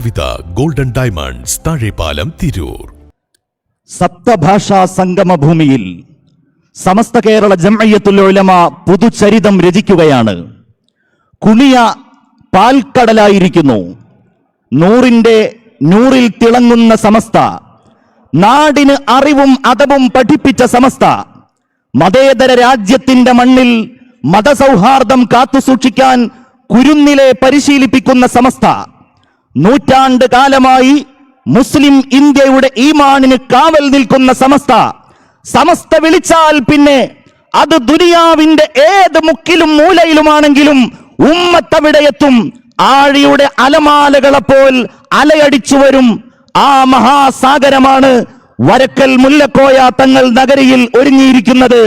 Kavitha golden diamonds Thazhepalam Tirur. സപ്തഭാഷാ സംഗമഭൂമിയിൽ സമസ്ത കേരള ജംഅയ്യത്തുൽ ഉലമ പുതുചരിതം രചിക്കുകയാണ്. കുണിയ പാൽക്കടലായിരിക്കുന്നു. നൂറിന്റെ നൂറിൽ തിളങ്ങുന്ന സമസ്ത നാടിന് അറിവും അതവും പഠിപ്പിച്ച സമസ്ത മതേതര രാജ്യത്തിന്റെ മണ്ണിൽ മതസൗഹാർദ്ദം കാത്തുസൂക്ഷിക്കാൻ കുരുന്നിലെ പരിശീലിപ്പിക്കുന്ന സമസ്ത നൂറ്റാണ്ട് കാലമായി മുസ്ലിം ഇന്ത്യയുടെ ഈമാനിന് കാവൽ നിൽക്കുന്ന സമസ്ത. സമസ്ത വിളിച്ചാൽ പിന്നെ അത് ദുനിയാവിന്റെ ഏത് മുക്കിലും മൂലയിലുമാണെങ്കിലും ഉമ്മത്തവിടെയെത്തും ആഴിയുടെ അലമാലകളെപ്പോൽ അലയടിച്ചു വരും. ആ മഹാസാഗരമാണ് വരക്കൽ മുല്ലക്കോയ തങ്ങൾ നഗരിയിൽ ഒരുങ്ങിയിരിക്കുന്നത്.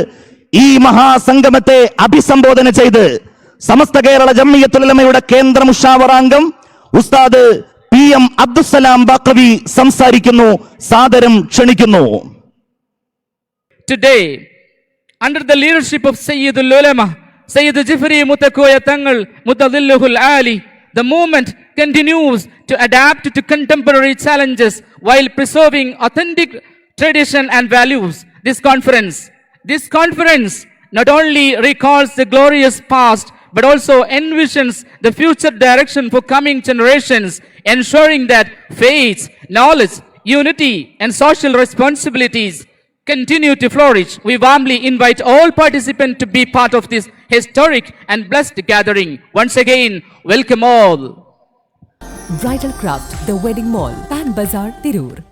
ഈ മഹാസംഗമത്തെ അഭിസംബോധന ചെയ്ത് സമസ്ത കേരള ജമ്മിയത്തുലമയുടെ കേന്ദ്ര മുഷാവറാംഗം ഉസ്താദ് പി എം അബ്ദുസലാം ബാക്കവി സംസാരിക്കുന്നു സാദരം ക്ഷണിക്കുന്നു. Today under the leadership of Sayyid Ulama Sayyid Jifri Muthukoya Thangal മുത്തദില്ലുഹുൽ Ali the movement continues to adapt to contemporary challenges while preserving authentic tradition and values this conference this conference not only recalls the glorious past but also envisions the future direction for coming generations, ensuring that faith, knowledge, unity, and social responsibilities continue to flourish. We warmly invite all participants to be part of this historic and blessed gathering. Once again, welcome all. Bridal Craft, The Wedding Mall, Pan Bazaar, Tirur.